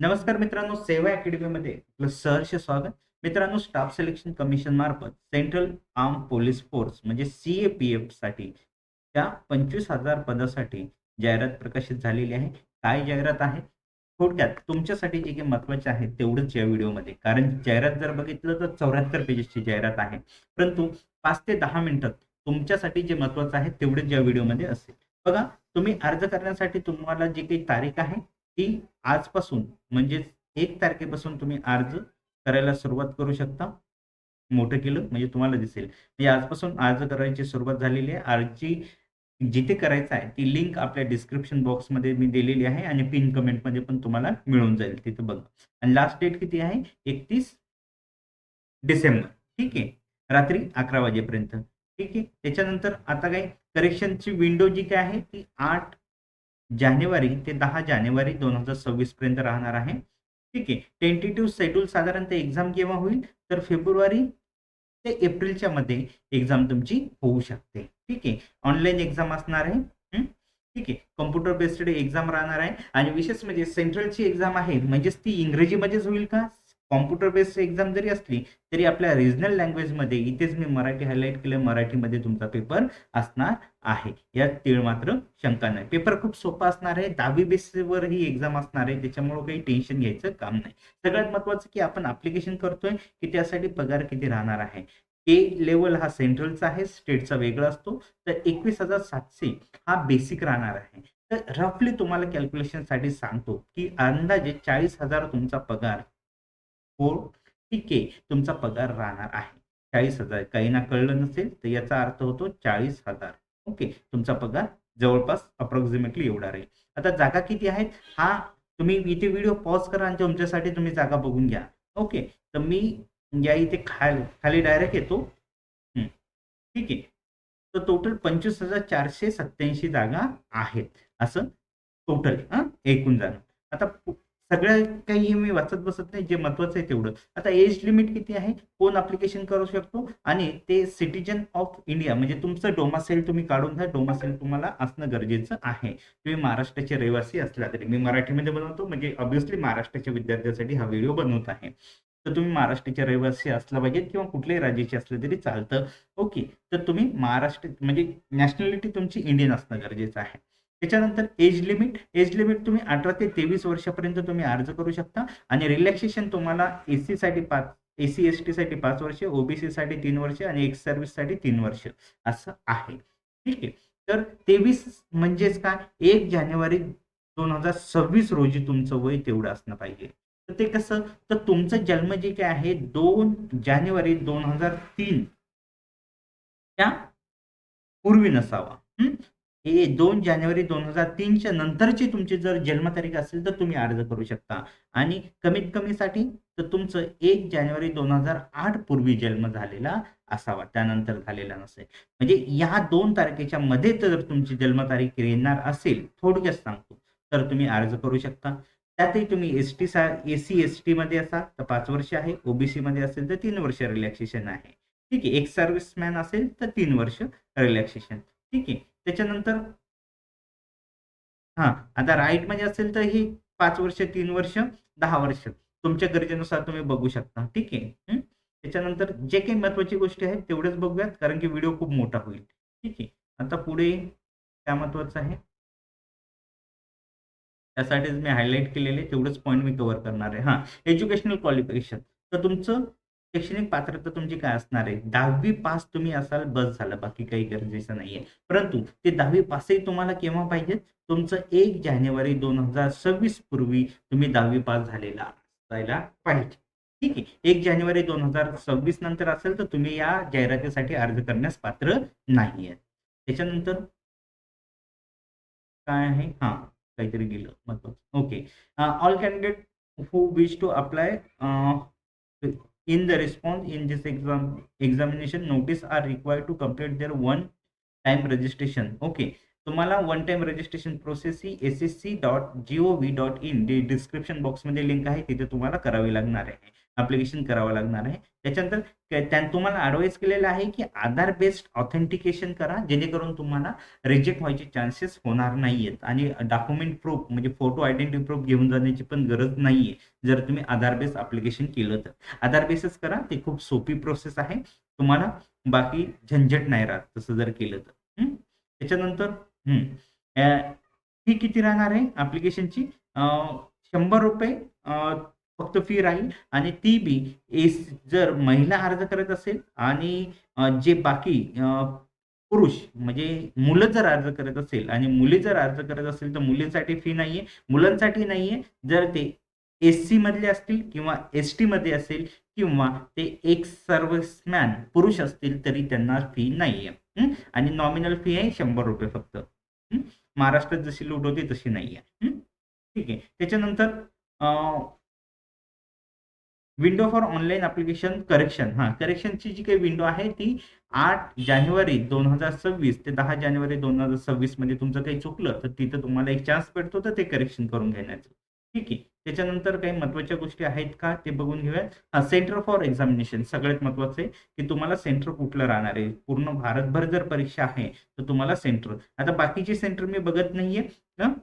नमस्कार मित्रांनो सेवा अकॅडमीमध्ये आपलं सहर्ष स्वागत. मित्रांनो स्टाफ सिलेक्शन कमिशन मार्फत सेंट्रल आर्म पोलीस फोर्स म्हणजे सी ए पी एफसाठी त्या पंचवीस हजार पदासाठी जाहिरात प्रकाशित झालेली आहे. काय जाहिरात आहे? थोडक्यात तुमच्यासाठी जे काही महत्त्वाचे आहे तेवढंच या व्हिडिओमध्ये. कारण जाहिरात जर बघितलं तर चौऱ्याहत्तर पेजेसची जाहिरात आहे. परंतु पाच ते दहा मिनिटात तुमच्यासाठी जे महत्वाचं आहे तेवढंच या व्हिडिओमध्ये असेल. बघा तुम्ही अर्ज करण्यासाठी तुम्हाला जी काही तारीख आहे की आजपासून म्हणजेच एक तारखेपासून तुम्ही अर्ज करायला सुरुवात करू शकता. मोठं केलं म्हणजे तुम्हाला दिसेल. म्हणजे आजपासून अर्ज करायची सुरुवात झालेली आहे. अर्जी जिथे करायचं आहे ती लिंक आपल्या डिस्क्रिप्शन बॉक्समध्ये मी दिलेली आहे आणि पिन कमेंटमध्ये पण तुम्हाला मिळून जाईल. तिथे बघा. आणि लास्ट डेट किती आहे? एकतीस डिसेंबर. ठीक आहे? रात्री अकरा वाजेपर्यंत. ठीक आहे? त्याच्यानंतर आता काही करेक्शनची विंडो जी काय आहे ती आठ जानेवारी ते दहा जानेवारी दोन हजार सव्वीस पर्यंत राहणार आहे. ठीक आहे. टेंटेटिव्ह शेड्यूल साधारणतः एक्झाम केव्हा होईल? तर फेब्रुवारी ते एप्रिलच्या मध्ये एक्झाम तुमची होऊ शकते. ठीक आहे. ऑनलाईन एक्झाम असणार आहे. ठीक आहे. कम्प्युटर बेस्ड एक्झाम राहणार आहे. आणि विशेष म्हणजे सेंट्रलची एक्झाम आहे. म्हणजेच ती इंग्रजीमध्येच होईल का? कॉम्प्युटर बेस्ड एक्झाम जरी असली तरी आपल्या रिजनल लँग्वेजमध्ये इथेच मी मराठी हायलाईट केलं मराठीमध्ये तुमचा पेपर असणार आहे. यात तीळ मात्र शंका नाही. पेपर खूप सोपा असणार आहे दहावी बेसवर ही एक्झाम असणार आहे त्याच्यामुळे काही टेन्शन घ्यायचं काम नाही. सगळ्यात महत्वाचं की आपण अप्लिकेशन करतोय की त्यासाठी पगार किती राहणार आहे? ए लेवल हा सेंट्रलचा आहे स्टेटचा वेगळा असतो. तर एकवीस हजार सातशे हा बेसिक राहणार आहे. तर रफली तुम्हाला कॅल्क्युलेशनसाठी सांगतो की अंदाजे चाळीस हजार तुमचा पगार हो ठीक आहे तुमचा पगार राहणार आहे. चाळीस हजार काहींना कळलं नसेल तर याचा अर्थ होतो चाळीस हजार. ओके तुमचा पगार जवळपास अप्रॉक्सिमेटली एवढा राहील. आता जागा किती आहेत? हा तुम्ही इथे व्हिडिओ पॉज करा आणि तुमच्यासाठी तुम्ही जागा बघून घ्या. ओके तर मी या इथे खाली खाली डायरेक्ट येतो. ठीक आहे. तर टोटल पंचवीस हजार चारशे सत्याऐंशी जागा आहेत. असं टोटल हां एकूण जागा. आता सगळं काही मी वाचत बसत नाही जे महत्वाचं आहे तेवढं. आता एज लिमिट किती आहे? कोण अप्लिकेशन करू शकतो? आणि ते सिटीजन ऑफ इंडिया म्हणजे तुमचं डोमासेल तुम्ही काढून घ्या. डोमासेल तुम्हाला असणं गरजेचं आहे. तुम्ही महाराष्ट्राचे रहिवासी असला तरी. मी मराठीमध्ये बनवतो म्हणजे ऑब्व्हियसली महाराष्ट्राच्या विद्यार्थ्यांसाठी हा व्हिडिओ बनवत आहे. तर तुम्ही महाराष्ट्राचे रहिवासी असला पाहिजे किंवा कुठल्याही राज्याचे असले तरी चालतं. ओके. तर तुम्ही महाराष्ट्र म्हणजे नॅशनॅलिटी तुमची इंडियन असणं गरजेचं आहे. त्याच्यानंतर एज लिमिट एज लिमिट तुम्ही अठरा ते तेवीस वर्षापर्यंत तुम्ही अर्ज करू शकता. आणि रिलॅक्सेशन तुम्हाला एसी साठी पाच एसी एस टी साठी पाच वर्ष ओबीसी साठी तीन वर्ष आणि एक्स सर्व्हिससाठी तीन वर्ष. असं आहे. ठीक आहे. तर तेवीस म्हणजेच काय? एक जानेवारी दोन हजार सव्वीस रोजी तुमचं वय तेवढं असणं पाहिजे. तर ते कसं? तर तुमचं जन्म जे काय आहे? दोन जानेवारी दोन हजार तीन. त्या पूर्वी नसावा. हे दोन जानेवारी दोन हजार तीनच्या नंतरची तुमची जर जन्मतारीख असेल तर तुम्ही अर्ज करू शकता. आणि कमीत कमीसाठी तर तुमचं एक जानेवारी दोन हजार आठ पूर्वी जन्म झालेला असावा. त्यानंतर झालेला नसेल. म्हणजे या दोन तारखेच्या मध्ये जर तुमची जन्मतारीख येणार असेल थोडक्यात सांगतो. तर तुम्ही अर्ज करू शकता. त्यातही तुम्ही एस टी सा ए सी एस टी मध्ये असाल तर पाच वर्ष आहे. ओबीसी मध्ये असेल तर तीन वर्ष रिलॅक्सेशन आहे. ठीक आहे. एक सर्व्हिसमॅन असेल तर तीन वर्ष रिलॅक्सेशन ठीक आहे. त्याच्यानंतर हा आता राईटमध्ये असेल तर ही पाच वर्ष तीन वर्ष दहा वर्ष. तुमच्या गरजेनुसार तुम्ही बघू शकता. ठीक आहे? त्याच्यानंतर जे काही महत्वाची गोष्टी आहेत तेवढेच बघूयात कारण की व्हिडिओ खूप मोठा होईल. ठीक आहे? आता पुढे काय महत्वाचं आहे? त्यासाठीच मी हायलाईट केलेले तेवढेच पॉईंट मी कव्हर करणार आहे. हा एज्युकेशनल क्वालिफिकेशन तर तुमचं शैक्षणिक पात्रता तुमची काय असणार आहे? दहावी पास तुम्ही असाल बस झालं बाकी काही गरजेचं नाहीये. परंतु ते दहावी पासही तुम्हाला केव्हा पाहिजेत? तुमचं एक जानेवारी दोन हजार सव्वीस पूर्वी तुम्ही दहावी पास झालेला असायला पाहिजे. ठीक आहे. एक जानेवारी दोन हजार सव्वीस नंतर असेल तर तुम्ही या जाहिरातीसाठी अर्ज करण्यास पात्र नाही त्याच्यानंतर काय आहे? हा काहीतरी गेलं. महत्वाचं okay. All candidate who wish to apply in the response in this exam examination notice are required to complete their one time registration okay तुम्हाला one time registration process he S S C dot G O V dot in description बॉक्समध्ये link आहे तिथे तुम्हाला करावी लागणार आहे application करावं लागणार आहे. त्याच्यानंतर त्यां तुम्हाला ॲडवाईस केलेलं आहे की आधार बेस्ड ऑथेंटिकेशन करा जेणेकरून तुम्हाला रिजेक्ट व्हायचे चान्सेस होणार नाही आहेत आणि डॉक्युमेंट प्रूफ म्हणजे फोटो आयडेंटिटी प्रूफ घेऊन जाण्याची पण गरज नाही आहे जर तुम्ही आधार बेस ॲप्लिकेशन केलं तर. आधार बेसच करा ते खूप सोपी प्रोसेस आहे. तुम्हाला बाकी झंझट नाही राहत तसं जर केलं तर. त्याच्यानंतर फी किती राहणार आहे? ॲप्लिकेशनची शंभर रुपये फक्त फी राहील आणि ती बी एस जर महिला अर्ज करत असेल आणि जे बाकी पुरुष म्हणजे मुलं जर अर्ज करत असेल आणि मुली जर अर्ज करत असेल तर मुलींसाठी फी नाहीये मुलांसाठी नाहीये. जर ते एस सी मधले असतील किंवा एस टी मध्ये असेल किंवा ते एक सर्व्हिसमॅन पुरुष असतील तरी त्यांना फी नाहीये. आणि नॉमिनल फी आहे शंभर रुपये फक्त. महाराष्ट्रात जशी लूट होती तशी नाहीये. ठीक आहे. त्याच्यानंतर window for online application correction हा करेक्शनची जी काही विंडो आहे ती आठ जानेवारी दोन हजार सव्वीस ते दहा जानेवारी दोन हजार सव्वीसमध्ये तुमचं काही चुकलं तर तिथं तुम्हाला एक चान्स भेटतो तर ते करेक्शन करून घेण्याचं. ठीक आहे? त्याच्यानंतर काही महत्त्वाच्या गोष्टी आहेत का? ते बघून घेऊयात. हा सेंटर फॉर एक्झामिनेशन सगळ्यात महत्वाचं आहे की तुम्हाला सेंटर कुठलं राहणार आहे? पूर्ण भारतभर जर परीक्षा आहे तर तुम्हाला सेंटर आता बाकीचे सेंटर मी बघत नाहीये.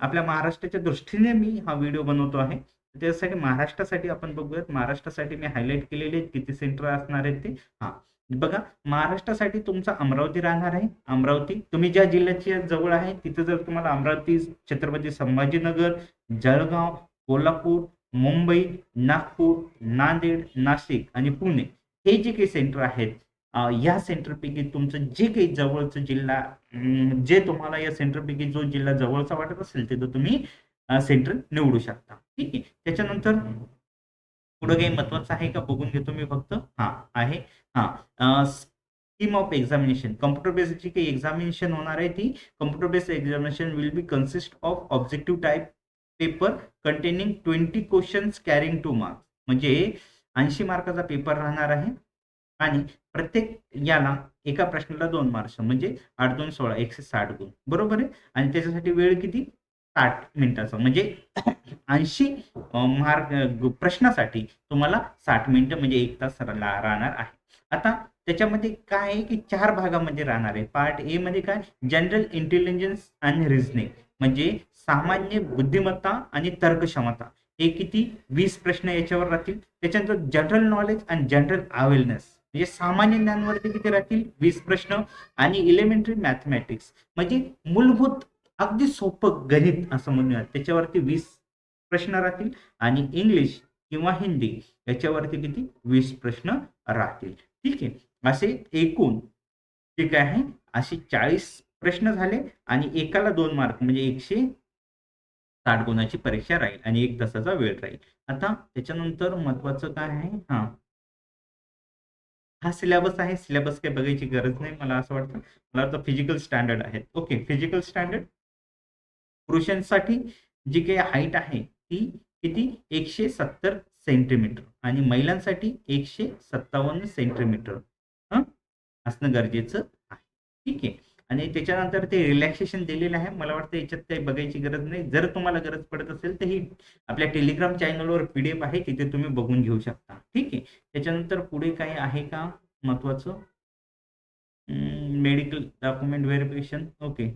आपल्या महाराष्ट्राच्या दृष्टीने मी हा व्हिडिओ बनवतो आहे. म्हणजे त्यासाठी महाराष्ट्रासाठी आपण बघूयात महाराष्ट्रासाठी मी हायलाईट केलेले आहे किती सेंटर असणार आहेत ते. हा. बघा महाराष्ट्रासाठी तुमचा अमरावती राहणार आहे. अमरावती तुम्ही ज्या जिल्ह्याच्या जवळ आहे तिथं जर तुम्हाला अमरावती छत्रपती संभाजीनगर जळगाव कोल्हापूर मुंबई नागपूर नांदेड नाशिक आणि पुणे हे जे काही सेंटर आहेत या सेंटरपैकी तुमचं जे काही जवळचं जिल्हा जे तुम्हाला या सेंटरपैकी जो जिल्हा जवळचा वाटत असेल तिथं तुम्ही सेंटर निवडू शकता. ठीक आहे? त्याच्यानंतर पुढे काही महत्वाचं आहे का? बघून घेतो मी फक्त. हा आहे. हा. Scheme of examination computer based जी काही एक्झामिनेशन होणार आहे ती computer based examination will be consist of objective type paper containing twenty questions carrying two marks म्हणजे ऐंशी मार्काचा पेपर राहणार आहे. आणि प्रत्येक याला एका प्रश्नाला दोन मार्क्स म्हणजे आठ दोन सोळा एकशे साठ गुण. बरोबर आहे? आणि त्याच्यासाठी वेळ किती? साठ मिनिटाचा. म्हणजे ऐंशी मार्क प्रश्नासाठी तुम्हाला साठ मिनिटं म्हणजे एक तास राहणार आहे. आता त्याच्यामध्ये काय आहे की चार भागामध्ये राहणार आहे. पार्ट ए मध्ये काय? General intelligence and reasoning. म्हणजे सामान्य बुद्धिमत्ता आणि तर्कक्षमता. हे किती? वीस प्रश्न याच्यावर राहतील. त्याच्यानंतर general knowledge and general awareness. म्हणजे सामान्य ज्ञानवरती किती राहतील? वीस प्रश्न आणि इलेमेंटरी मॅथमॅटिक्स. म्हणजे मूलभूत अगदी सोपं गणित असं म्हणूया त्याच्यावरती वीस प्रश्न राहतील आणि इंग्लिश किंवा हिंदी याच्यावरती किती? वीस प्रश्न राहतील. ठीक आहे. असे एकूण जे काय आहे. असे चाळीस प्रश्न झाले आणि एकाला दोन मार्क म्हणजे एकशे साठ गुणाची परीक्षा राहील आणि एक तासाचा वेळ राहील. आता त्याच्यानंतर महत्वाचं काय आहे? हा. हा सिलेबस आहे. सिलेबस काही बघायची गरज नाही मला असं वाटतं. मला वाटतं फिजिकल स्टँडर्ड आहेत. ओके. फिजिकल स्टँडर्ड पुरुषांसाठी जी काही हाईट आहे ती किती? एकशे सत्तर सेंटीमीटर आणि महिलांसाठी एकशे सत्तावन्न सेंटीमीटर असणं गरजेचं आहे. ठीक आहे. आणि त्याच्यानंतर ते रिलॅक्सेशन दिलेलं आहे. मला वाटतं याच्यात काही बघायची गरज नाही. जर तुम्हाला गरज पडत असेल तर ही आपल्या टेलिग्राम चॅनलवर पी डी एफ आहे. तिथे तुम्ही बघून घेऊ शकता. ठीक आहे. त्याच्यानंतर पुढे काही आहे का महत्वाचं? मेडिकल डॉक्युमेंट व्हेरिफिकेशन ओके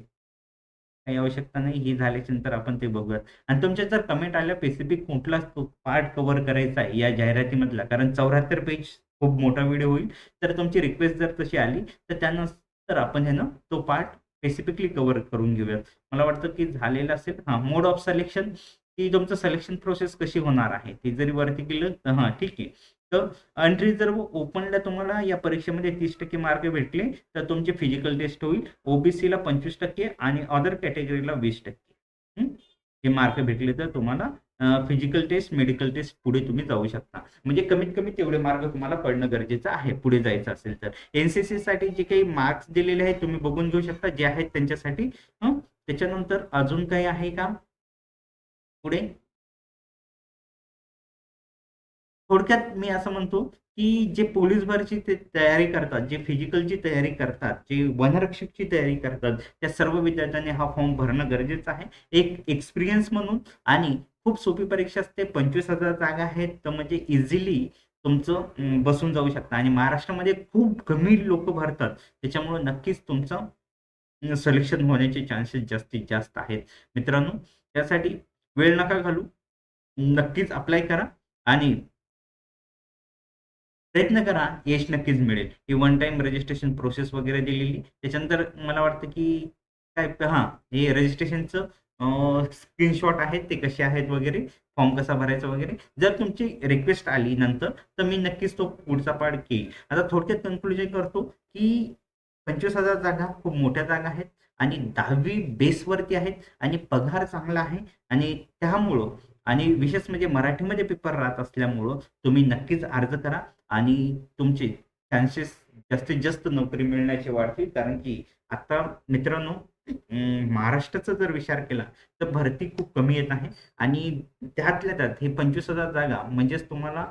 काही आवश्यकता नाही ही झाल्याच्यानंतर आपण ते बघूयात. आणि तुमच्या जर कमेंट आल्या स्पेसिफिक कुठला पार्ट कव्हर करायचा आहे या जाहिरातीमधला? कारण चौऱ्याहत्तर पेज खूप मोठा व्हिडिओ होईल. तर तुमची रिक्वेस्ट जर तशी आली तर त्यानंतर आपण ह्यानं तो पार्ट स्पेसिफिकली कव्हर करून घेऊयात. मला वाटतं की झालेलं असेल. हां मोड ऑफ सिलेक्शन की तुमचं सिलेक्शन प्रोसेस कशी होणार आहे? ते जरी वरती केलं तर हां ठीक आहे. तर जर ओपनला तुम्हाला या परीक्षेमध्ये तीस टक्के मार्क भेटले तर तुमची फिजिकल टेस्ट होईल. ओबीसीला पंचवीस टक्के आणि अदर कॅटेगरीला वीस टक्के. हे? मार्क भेटले तर तुम्हाला फिजिकल टेस्ट मेडिकल टेस्ट पुढे तुम्ही जाऊ शकता. म्हणजे कमीत कमी तेवढे मार्क तुम्हाला पडणं गरजेचं आहे पुढे जायचं असेल तर. एनसीसी साठी जे काही मार्क्स दिलेले आहेत तुम्ही बघून घेऊ शकता. जे आहेत त्यांच्यासाठी त्याच्यानंतर अजून काही आहे का? पुढे? थोडक्यात मी असं म्हणतो की जे पोलीस भरची ते तयारी करतात जे फिजिकलची तयारी करतात जे वनरक्षकची तयारी करतात त्या सर्व विद्यार्थ्यांनी हा फॉर्म भरणं गरजेचं आहे. एक एक्सपिरियन्स म्हणून आणि खूप सोपी परीक्षा असते पंचवीस हजार जागा आहेत तर म्हणजे इझिली तुमचं बसून जाऊ शकता. आणि महाराष्ट्रामध्ये खूप कमी लोक भरतात त्याच्यामुळे नक्कीच तुमचं सिलेक्शन होण्याचे चान्सेस जास्तीत जास्त आहेत. मित्रांनो त्यासाठी वेळ नका घालू. नक्कीच अप्लाय करा आणि प्रयत्न करा यश नक्कीच मिळेल. ही वन टाइम रजिस्ट्रेशन प्रोसेस वगैरे दिलेली त्याच्यानंतर मला वाटतं की काय हां हे रजिस्ट्रेशनचं स्क्रीनशॉट आहेत ते कसे आहेत वगैरे फॉर्म कसा भरायचा वगैरे जर तुमची रिक्वेस्ट आली नंतर तर मी नक्कीच तो पुढचा पार्ट घेईल. आता थोडक्यात कन्क्लुजन करतो की पंचवीस हजार जागा खूप मोठ्या जागा आहेत आणि दहावी बेसवरती आहेत आणि पगार चांगला आहे आणि त्यामुळं आणि विशेष म्हणजे मराठीमध्ये पेपर राहत असल्यामुळं तुम्ही नक्कीच अर्ज करा. आणि तुमचे चान्सेस जास्तीत जास्त नोकरी मिळण्याचे वाढतील कारण की आता मित्रांनो महाराष्ट्राचा जर विचार केला तर भरती खूप कमी येत आहे. आणि त्यातल्या त्यात हे पंचवीस हजार जागा म्हणजेच तुम्हाला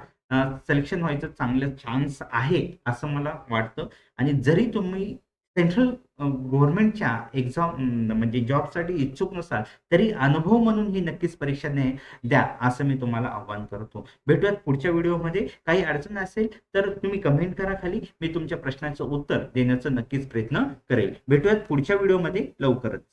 सिलेक्शन व्हायचं चांगलं चान्स आहे असं मला वाटतं. आणि जरी तुम्ही सेंट्रल गव्हर्नमेंटच्या एक्झाम म्हणजे जॉबसाठी इच्छुक नसाल तरी अनुभव म्हणून ही नक्कीच परीक्षा द्या द्या असं मी तुम्हाला आव्हान करतो. भेटूयात पुढच्या व्हिडिओमध्ये. काही अडचण असेल तर तुम्ही कमेंट करा खाली. मी तुमच्या प्रश्नाचं उत्तर देण्याचा नक्कीच प्रयत्न करेल. भेटूयात पुढच्या व्हिडिओमध्ये लवकरच.